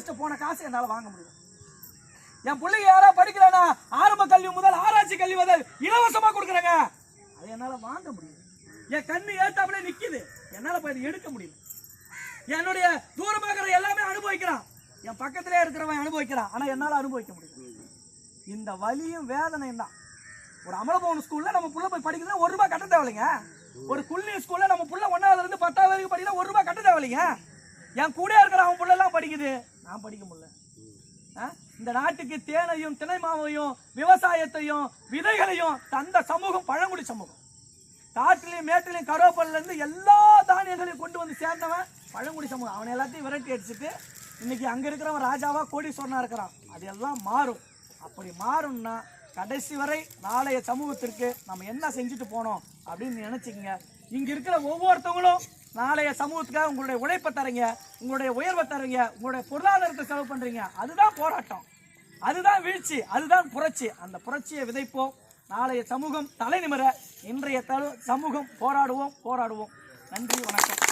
Invest போன காசு என்னால வாங்க முடியும் என் பிள்ளைங்க யாராவது படிக்கலன்னா ஆரம்ப கல்வி முதல் ஆராய்ச்சி கல்வி முதல் இலவசமா கொடுக்குறேங்க. அதை என்னால் வாங்க முடியும் என் கண்ணு ஏத்தாப்புல நிக்குது. என்னால் போய் அதை எடுக்க முடியல. என்னுடைய தூரமா எல்லாமே அனுபவிக்கிறான். என் பக்கத்திலே இருக்கிறவன் அனுபவிக்கிறான். ஆனா என்னால அனுபவிக்க முடியும் இந்த வலியும் வேதனையும் தான். ஒரு அமலபவன் ஸ்கூல்ல நம்ம புள்ள போய் படிக்கிறதுனா ஒரு ரூபாய் கட்ட தேவையில்லைங்க. ஒரு குள்ளி ஸ்கூல்ல நம்ம புள்ள ஒன்றாவதுலேருந்து பத்தாவது வரைக்கும் படிக்கணும் ஒரு ரூபாய் கட்ட தேவையில்லைங்க. என் கூட இருக்கிற அவன் புள்ளெல்லாம் படிக்க படிக்குது நான் படிக்க முடியல. ஆ? இந்த நாட்டுக்கு தேனையும் திணை மாவையும் விவசாயத்தையும் விதைகளையும் தந்த சமூகம் பழங்குடி சமூகம். காட்டிலையும் மேட்டிலையும் கருவேப்பிலேருந்து எல்லா தானியங்களையும் கொண்டு வந்து சேர்ந்தவன் பழங்குடி சமூகம். அவனை எல்லாத்தையும் விரட்டி அடிச்சுட்டு இன்னைக்கு அங்கே இருக்கிறவன் ராஜாவாக கோடீஸ்வரனாக இருக்கிறான். அது எல்லாம் மாறும். அப்படி மாறும்னா கடைசி வரை நாளைய சமூகத்திற்கு நம்ம என்ன செஞ்சுட்டு போனோம் அப்படின்னு நினச்சிக்கங்க. இங்கே இருக்கிற ஒவ்வொருத்தவங்களும் நாளைய சமூகத்துக்காக உங்களுடைய உழைப்பை தரீங்க உங்களுடைய உயர்வை தரீங்க உங்களுடைய பொருளாதாரத்தை செலவு பண்ணுறீங்க அதுதான் போராட்டம். அதுதான் வீழ்ச்சி அதுதான் புரட்சி. அந்த புரட்சியை விதைப்போம். நாளைய சமூகம் தலைநிமிர இன்றைய தரு- சமூகம் போராடுவோம் போராடுவோம். நன்றி வணக்கம்.